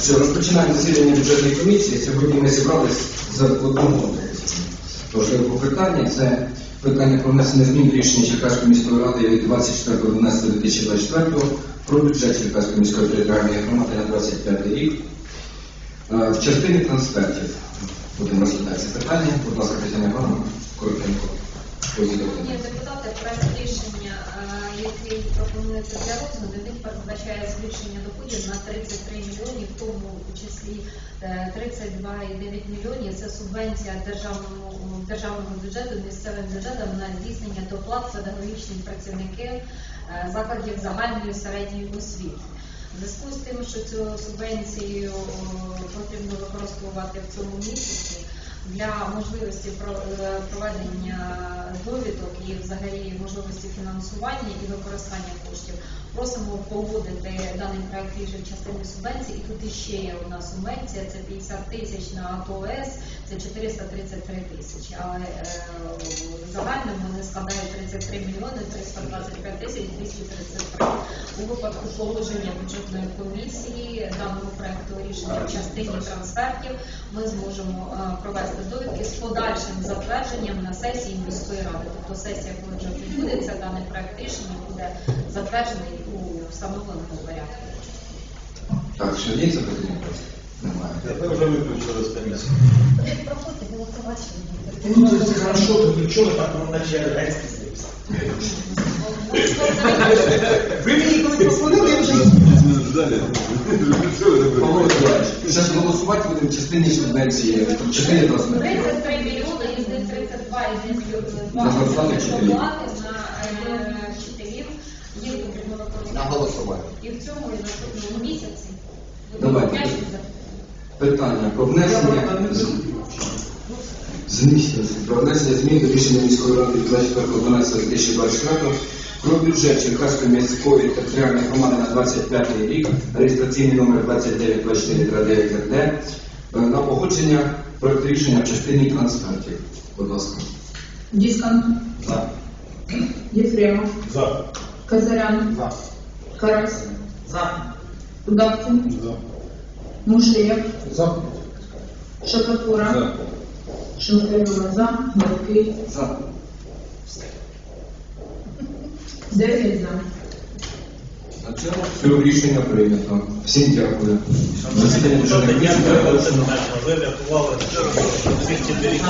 Все, розпочинаємо засідання бюджетної комісії. Сьогодні ми зібрались за одному важливого питання. Це питання про внесення змін рішення Черкаської міської ради від 24.12.2024 про бюджет Черкаської міської територіальної громади на 25 рік. Е, В частині трансфертів будемо розглядати це питання. Будь ласка, Тетяна Івановна, коротенько. Депутати, проект рішення, е, який пропонується для розгляду, він передбачає збільшення доходів на 33 мільйони, в тому числі е, 32,9 мільйонів – це субвенція державному, державному бюджету, місцевим бюджетам на здійснення доплат педагогічних працівників е, закладів загальної середньої освіти. В зв'язку з тим, що цю субвенцію е, потрібно використовувати в цьому місяці, для можливості е, проведення довідок і взагалі можливості фінансування і використання коштів. Просимо погодити даний проект рішень в частині субвенції. І тут іще є нас субвенція, це 50 тисяч на АТОС, це 433 тисячі. Але е, в загальному вони складають 33 мільйони 325 тисяч 233. У випадку положення бюджетної комісії проекту рішення в частині трансфертів ми зможемо е, провести довідки з подальшим затвердженням на сесії міської ради. Тобто сесія, коли вже відбудеться, даний проект рішення буде затверджений у встановленому порядку. Так, що є запитання? Немає. Ви вже виключили з комісії. Проходьте голосувати. Ну, це хорошо, то ви так наче грецький злився? Ви зараз будемо в частині субвенції, в частині трансфертів. 33 мільйони, із них 32, із них На зарплати вчителів. на е, вчителів. Їх потрібно. На голосування. І в цьому і наступному місяці. Давайте. Будемо вдячні за Питання про внесення зміщення про внесення змін до рішення міської ради від 24.12.2024 про бюджет Черкаської міської територіальної громади на 25 рік, реєстраційний номер 2924 д е, на погодження проект рішення в частині трансфертів. Будь ласка. Дисконт, За. Ефремов, За. Казарян, За. Карась, За. Удавцин, За. Мушиев, За. Шакатура, Шухевова за, Маркий, За. Дев'ять за. На цьому все рішення прийнято. Всім дякую. Засідання бюджетної Ви врятували рятували 204